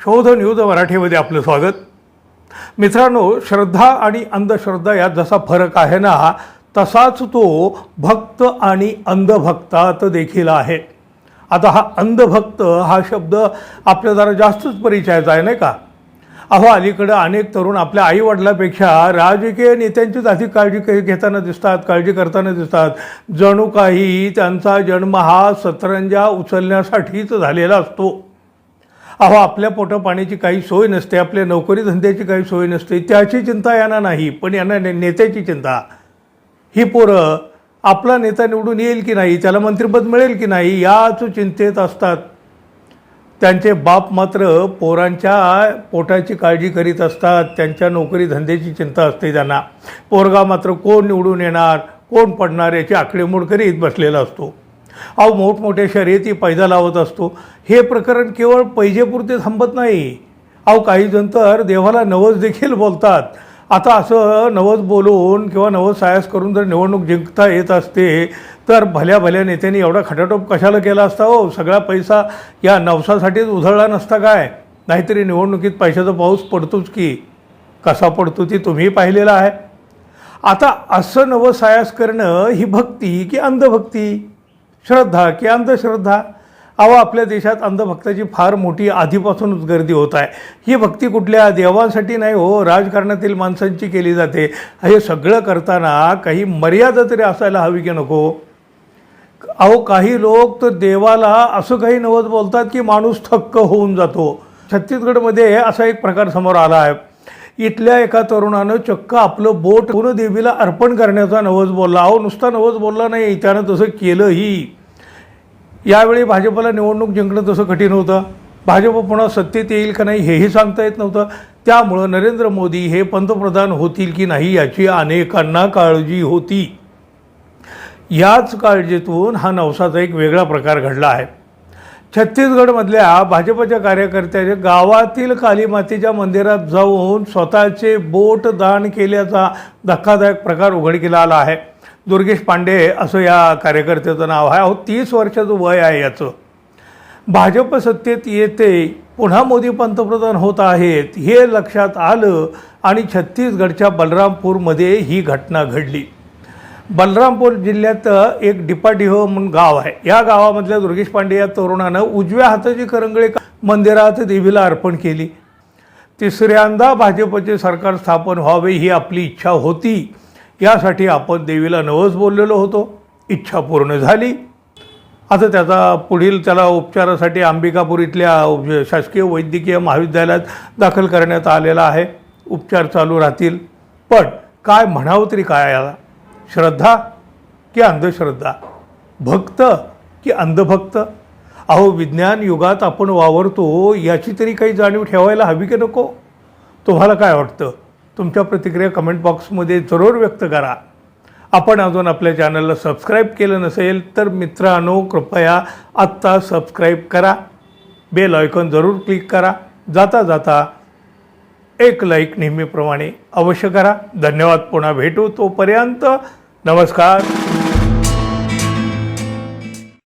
शोध न्यूज मराठीमध्ये आपलं स्वागत. मित्रांनो श्रद्धा आणि अंधश्रद्धा यात जसा फरक आहे ना तसाच तो भक्त आणि अंधभक्तात देखील आहे. आता हा अंधभक्त हा शब्द आपल्या जरा जास्तच परिचयाचा आहे नाही का? अहो अलीकडं अनेक तरुण आपल्या आईवडिलापेक्षा राजकीय नेत्यांचीच अधिक काळजी घेताना दिसतात काळजी करताना दिसतात. जणू काही त्यांचा जन्म हा सतरंजा उचलण्यासाठीच झालेला असतो. अहो आपल्या पोटापाण्याची काही सोय नसते आपल्या नोकरी धंद्याची काही सोय नसते त्याची चिंता यांना नाही पण यांना ने- नेत्याची चिंता. ही पोरं आपला नेता निवडून येईल की नाही त्याला मंत्रिपद मिळेल की नाही याच चिंतेत असतात. त्यांचे बाप मात्र पोरांच्या पोटाची काळजी करीत असतात त्यांच्या नोकरी धंद्याची चिंता असते त्यांना. पोरगा मात्र कोण निवडून येणार कोण पडणार याची आकडेमोड करीत बसलेला असतो. अहो मोठमोठ्या शर्यती पैदा लावत असतो. हे प्रकरण केवळ पैजेपुरते थांबत नाही. अहो काही जण तर देवाला नवस देखील बोलतात. आता असं नवस बोलून किंवा नवस सायास करून जर निवडणूक जिंकता येत असते तर भल्या भल्या नेत्यांनी एवढा खटाटोप कशाला केला असता हो? सगळा पैसा या नवसासाठीच उधळला नसता काय? नाहीतरी निवडणुकीत पैशाचा पाऊस पडतोच की. कसा पडतो ती तुम्ही पाहिलेला आहे. आता असं नवसायास करणं ही भक्ती की अंधभक्ती? श्रद्धा की अंधश्रद्धा. अहो आपल्या देशात अंधभक्ताची फार मोठी आधीपासूनच गर्दी होत आहे. ही भक्ती कुठल्या देवांसाठी नाही हो राजकारणातील माणसांची केली जाते. हे सगळं करताना काही मर्यादा तरी असायला हवी की नको? अहो काही लोक तर देवाला असं काही नवत बोलतात की माणूस थक्क होऊन जातो. छत्तीसगडमध्ये असा एक प्रकार समोर आला आहे. इथल्या एका तरुणानं चक्क आपलं बोट देवीला अर्पण करण्याचा नवस बोलला. अहो नुसता नवस बोलला नाही त्यानं तसं केलंही. यावेळी भाजपला निवडणूक जिंकणं तसं कठीण होतं. भाजप पुन्हा सत्तेत येईल का नाही हेही सांगता येत नव्हतं. त्यामुळं नरेंद्र मोदी हे पंतप्रधान होतील की नाही याची अनेकांना काळजी होती. याच काळजीतून हा नवसाचा एक वेगळा प्रकार घडला आहे. छत्तीसगडमधल्या भाजपच्या कार्यकर्त्याच्या गावातील कालीमातेच्या मंदिरात जाऊन स्वतःचे बोट दान केल्याचा धक्कादायक प्रकार उघडकीला आला आहे. दुर्गेश पांडे असं या कार्यकर्त्याचं नाव आहे. अहो तीस वर्षाचं वय आहे याचं. भाजप सत्तेत येते पुन्हा मोदी पंतप्रधान होत आहेत हे लक्षात आलं आणि छत्तीसगडच्या बलरामपूरमध्ये ही घटना घडली. बलरामपूर जिल्ह्यात एक डिपाटिहो म्हणून गाव आहे. या गावामधल्या दुर्गेश पांडे या तरुणानं उजव्या हाताची करंगळी मंदिरात देवीला अर्पण केली. तिसऱ्यांदा भाजपचे सरकार स्थापन व्हावे ही आपली इच्छा होती. यासाठी आपण देवीला नवस बोललेलो होतो. इच्छा पूर्ण झाली. आता त्याचा पुढील त्याला उपचारासाठी अंबिकापूर इथल्या शासकीय वैद्यकीय महाविद्यालयात दाखल करण्यात आलेला आहे. उपचार चालू राहतील. पण काय म्हणावं तरी काय याला? श्रद्धा की अंधश्रद्धा? भक्त की अंधभक्त? अहो विज्ञान युगात आपण वावरतो याची तरी काही जाणीव ठेवायला हवी की नको? तुम्हाला काय वाटतं? तुमच्या प्रतिक्रिया कमेंट बॉक्समध्ये जरूर व्यक्त करा. आपण अजून आपल्या चॅनलला सबस्क्राईब केलं नसेल तर मित्रांनो कृपया आत्ता सबस्क्राईब करा. बेल आयकॉन जरूर क्लिक करा. जाता जाता एक लाईक नेहमीप्रमाणे अवश्य करा. धन्यवाद. पुन्हा भेटू तोपर्यंत नमस्कार.